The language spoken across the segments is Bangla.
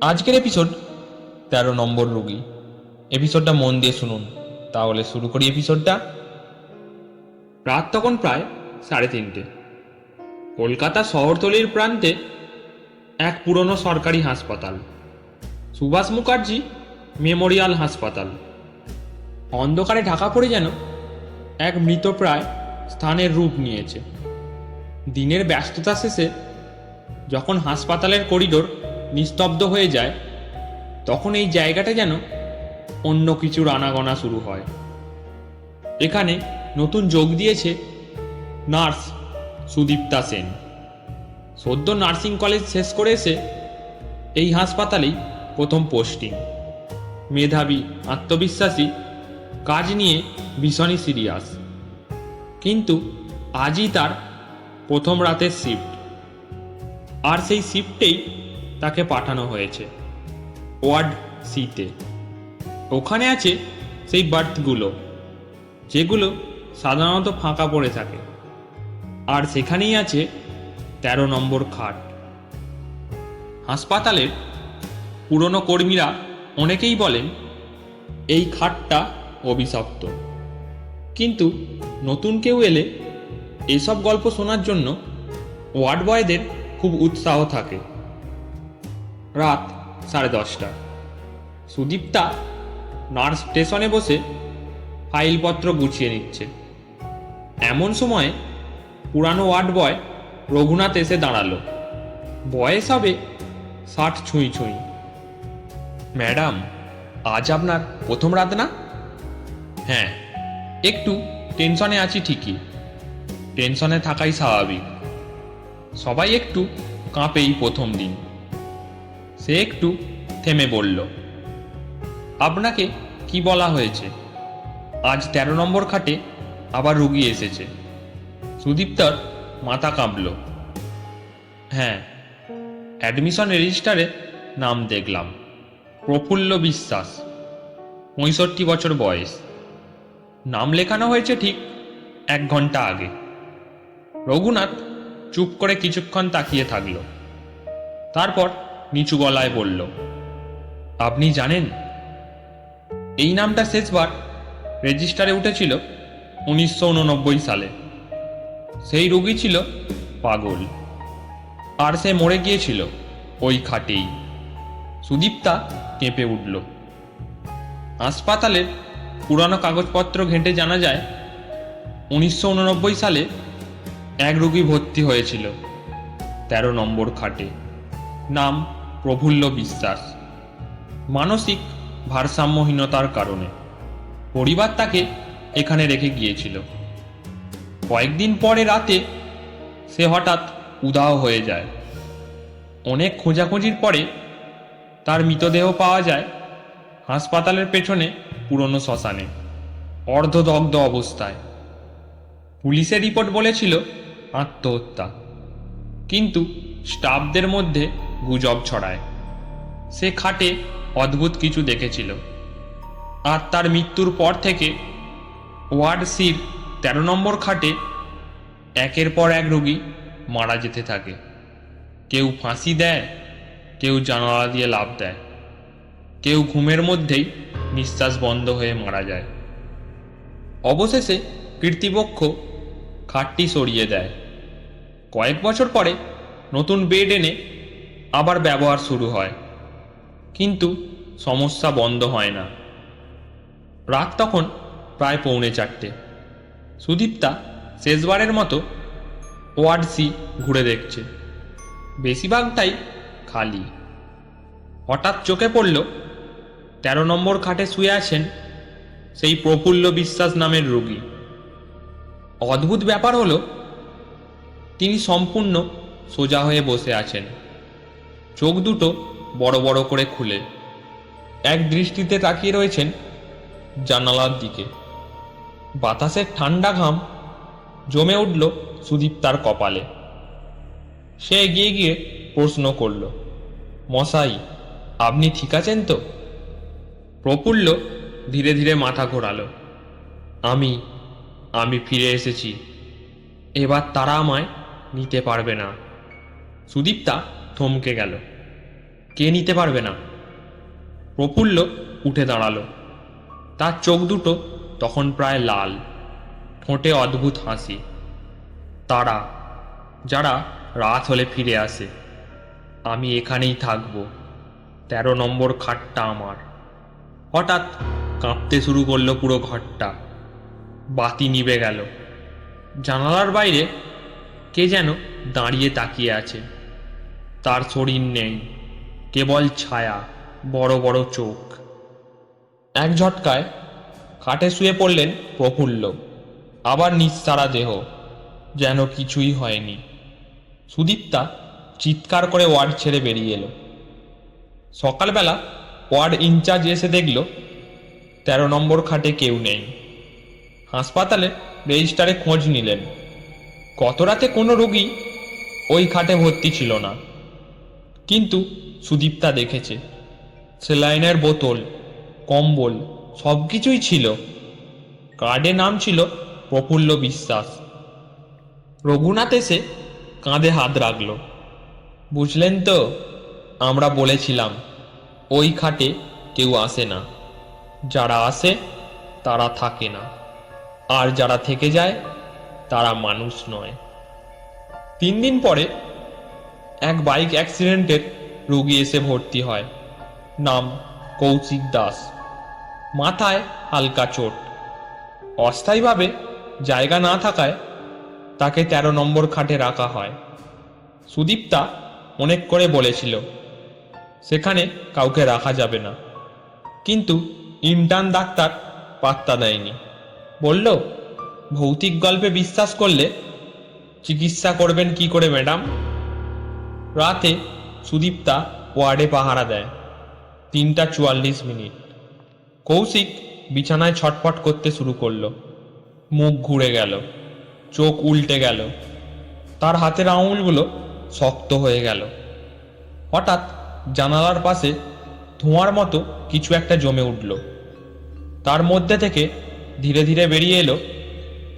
আজকের এপিসোড তেরো নম্বর রোগী। এপিসোডটা মন দিয়ে শুনুন। তাহলে শুরু করি এপিসোডটা রাত তখন প্রায় সাড়ে তিনটে। কলকাতা শহরতলির প্রান্তে এক পুরনো সরকারি হাসপাতাল। সুভাষ মুখার্জি মেমোরিয়াল হাসপাতাল। অন্ধকারে ঢাকা পড়ে যেন এক মৃতপ্রায় স্থানের রূপ নিয়েছে। দিনের ব্যস্ততা শেষে যখন হাসপাতালের করিডোর নিস্তব্ধ হয়ে যায়, তখন এই জায়গাটা যেন অন্য কিছুর আনাগোনা শুরু হয়। এখানে নতুন যোগ দিয়েছে নার্স সুদীপ্তা সেন। সদ্য নার্সিং কলেজ শেষ করে এসে এই হাসপাতালেই প্রথম পোস্টিং। মেধাবী, আত্মবিশ্বাসী, কাজ নিয়ে ভীষণই সিরিয়াস। কিন্তু আজই তার প্রথম রাতের শিফট। আর সেই শিফটেই তাকে পাঠানো হয়েছে। ওয়ার্ড সিতে। ওখানে আছে সেই বার্থগুলো, যেগুলো সাধারণত ফাঁকা পড়ে থাকে। আর সেখানেই আছে তেরো নম্বর খাট। হাসপাতালের পুরনো কর্মীরা অনেকেই বলেন, এই খাটটা অভিশপ্ত। কিন্তু নতুন কেউ এলে এসব গল্প শোনার জন্য ওয়ার্ড বয়দের খুব উৎসাহ থাকে। রাত সাড়ে দশটা। সুদীপ্তা নার্স স্টেশনে বসে ফাইলপত্র গুছিয়ে নিচ্ছে। এমন সময় পুরানো ওয়ার্ড বয় রঘুনাথ এসে দাঁড়াল। বয়স হবে ষাট ছুঁই ছুঁই। ম্যাডাম, আজ আপনার প্রথম রাত না? হ্যাঁ একটু টেনশনে আছি ঠিকই। টেনশনে থাকাই স্বাভাবিক। সবাই একটু কাঁপেই প্রথম দিন। সে একটু থেমে বলল, আপনাকে কি বলা হয়েছে? আজ তেরো নম্বর খাটে আবার রুগী এসেছে। সুদীপ্তার মাথা কাঁপল। হ্যাঁ অ্যাডমিশন রেজিস্টারে নাম দেখলাম। প্রফুল্ল বিশ্বাস, পঁয়ষট্টি বছর বয়স। নাম লেখানো হয়েছে ঠিক এক ঘণ্টা আগে। রঘুনাথ চুপ করে কিছুক্ষণ তাকিয়ে থাকল। তারপর নিচু গলায় বলল, আপনি জানেন, এই নামটা শেষবার রেজিস্টারে উঠেছিল উনিশশো উননব্বই সালে। সেই রোগী ছিল পাগল, আর সে মরে গিয়েছিল ওই খাটেই। সুদীপ্তা কেঁপে উঠল। হাসপাতালের পুরানো কাগজপত্র ঘেঁটে জানা যায়, উনিশশো উননব্বই সালে এক রোগী ভর্তি হয়েছিল, তেরো নম্বর খাটে। নাম প্রফুল্ল বিশ্বাস। মানসিক ভারসাম্যহীনতার কারণে। পরিবার তাকে এখানে রেখে গিয়েছিল। কয়েকদিন পরে রাতে সে হঠাৎ উদাও হয়ে যায়। অনেক খোঁজাখুঁজির পরে তার মৃতদেহ পাওয়া যায় হাসপাতালের পেছনে পুরনো শ্মশানে, অর্ধদগ্ধ অবস্থায়। পুলিশের রিপোর্ট বলেছিল আত্মহত্যা। কিন্তু স্টাফদের মধ্যে গুজব ছড়ায়। সে খাটে অদ্ভুত কিছু দেখেছিল। আর তার মৃত্যুর পর থেকে ওয়ার্ড সির তেরো নম্বর খাটে একের পর এক রোগী মারা যেতে থাকে। কেউ ফাঁসি দেয়, কেউ জানালা দিয়ে লাভ দেয়। কেউ ঘুমের মধ্যেই নিঃশ্বাস বন্ধ হয়ে মারা যায়। অবশেষে কর্তৃপক্ষ খাটটি সরিয়ে দেয়। কয়েক বছর পরে নতুন বেড এনে আবার ব্যবহার শুরু হয়। কিন্তু সমস্যা বন্ধ হয় না। রাত তখন প্রায় পৌনে চারটে। সুদীপ্তা শেষবারের মতো ওয়ার্ড সি ঘুরে দেখছে। বেশিরভাগটাই খালি। হঠাৎ চোখে পড়ল, তেরো নম্বর খাটে শুয়ে আছেন সেই প্রফুল্ল বিশ্বাস নামের রোগী। অদ্ভুত ব্যাপার হলো, তিনি সম্পূর্ণ সোজা হয়ে বসে আছেন। চোখ দুটো বড় বড় করে খুলে। এক দৃষ্টিতে তাকিয়ে রয়েছেন জানালার দিকে। বাতাসের ঠান্ডা ঘাম জমে উঠল সুদীপ্তার কপালে। সে এগিয়ে গিয়ে প্রশ্ন করল, মশাই, আপনি ঠিক আছেন তো? প্রফুল্ল ধীরে ধীরে মাথা ঘোরালো, আমি আমি ফিরে এসেছি। এবার তারা আমায় নিতে পারবে না। সুদীপ্তা থমকে গেল। কে নিতে পারবে না? প্রফুল্ল উঠে দাঁড়াল। তার চোখ দুটো তখন প্রায় লাল, ঠোঁটে অদ্ভুত হাসি। তারা, যারা রাত হলে ফিরে আসে, আমি এখানেই থাকব। তেরো নম্বর খাটটা আমার। হঠাৎ কাঁপতে শুরু করল পুরো ঘরটা। বাতি নিভে গেল। জানালার বাইরে কে যেন দাঁড়িয়ে তাকিয়ে আছে। তার শরীর নেই, কেবল ছায়া, বড় বড় চোখ। এক ঝটকায় খাটে শুয়ে পড়লেন প্রফুল্ল। আবার নিঃসারা দেহ, যেন কিছুই হয়নি। সুদীপ্তা চিৎকার করে ওয়ার্ড ছেড়ে বেরিয়ে এলো। সকালবেলা ওয়ার্ড ইনচার্জ এসে দেখল, তেরো নম্বর খাটে কেউ নেই। হাসপাতালে রেজিস্টারে খোঁজ নিলেন। গত রাতে কোনো রোগী ওই খাটে ভর্তি ছিল না। কিন্তু সুদীপ্তা দেখেছে। সেলাইনের বোতল, কম্বল সব কিছুই ছিল। কার্ডে নাম ছিল প্রফুল্ল বিশ্বাস। রঘুনাথ এসে কাঁধে হাত রাখল। বুঝলেন তো, আমরা বলেছিলাম, ওই খাটে কেউ আসে না। যারা আসে, তারা থাকে না। আর যারা থেকে যায়, তারা মানুষ নয়। তিন দিন পরে এক বাইক অ্যাক্সিডেন্টের রোগী এসে ভর্তি হয়। নাম কৌশিক দাস। মাথায় হালকা চোট। অস্থায়ীভাবে জায়গা না থাকায় তাকে তেরো নম্বর খাটে রাখা হয়। সুদীপ্তা অনেক করে বলেছিল, সেখানে কাউকে রাখা যাবে না। কিন্তু ইন্টার্ন ডাক্তার পাত্তা দেয়নি। বলল, ভৌতিক গল্পে বিশ্বাস করলে চিকিৎসা করবেন কি করে, ম্যাডাম? রাতে সুদীপ্তা ওয়ার্ডে পাহারা দেয়। তিনটা চুয়াল্লিশ মিনিট। কৌশিক বিছানায় ছটফট করতে শুরু করল। মুখ ঘুরে গেল। চোখ উল্টে গেল। তার হাতের আঙুলগুলো শক্ত হয়ে গেল। হঠাৎ জানালার পাশে ধোঁয়ার মতো কিছু একটা জমে উঠল। তার মধ্যে থেকে ধীরে ধীরে বেরিয়ে এলো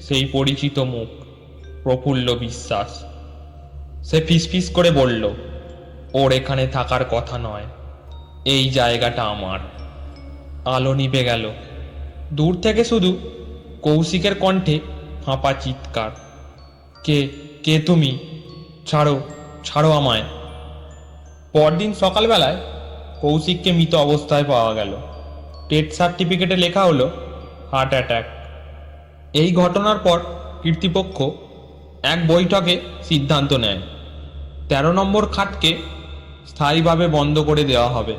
সেই পরিচিত মুখ, প্রফুল্ল বিশ্বাস। সে ফিসফিস করে বলল, ওর এখানে থাকার কথা নয়, এই জায়গাটা আমার। আলো নিভে গেল। দূর থেকে শুধু কৌশিকের কণ্ঠে ফাঁপা চিৎকার, কে কে তুমি? ছাড়ো ছাড়ো আমায়। পরদিন সকালবেলায় কৌশিককে মৃত অবস্থায় পাওয়া গেল। ডেথ সার্টিফিকেটে লেখা হলো, হার্ট অ্যাটাক। এই ঘটনার পর কর্তৃপক্ষ এক বৈঠকে সিদ্ধান্ত নেয়। তেরো নম্বর খাটকে স্থায়ীভাবে বন্ধ করে দেওয়া হবে।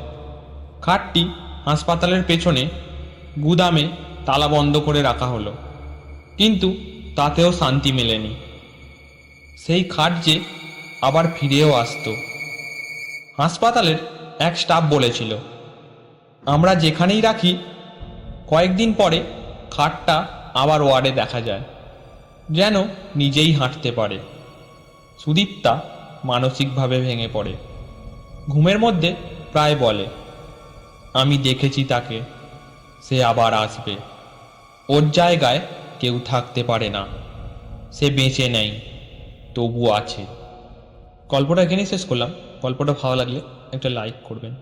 খাটটি হাসপাতালের পেছনে গুদামে তালা বন্ধ করে রাখা হলো, কিন্তু তাতেও শান্তি মেলেনি। সেই খাট যে আবার ফিরেও আসতো। হাসপাতালের এক স্টাফ বলেছিল, আমরা যেখানেই রাখি, কয়েকদিন পরে খাটটা আবার ওয়ার্ডে দেখা যায়। যেন নিজেই হাঁটতে পারে। সুদীপ্তা মানসিকভাবে ভেঙে পড়ে। ঘুমের মধ্যে প্রায় বলে, আমি দেখেছি তাকে। সে আবার আসবে। ওর জায়গায় কেউ থাকতে পারে না। সে বেঁচে নেই, তবু আছে। গল্পটা এখানেই শেষ করলাম। গল্পটা ভালো লাগলে একটা লাইক করবেন।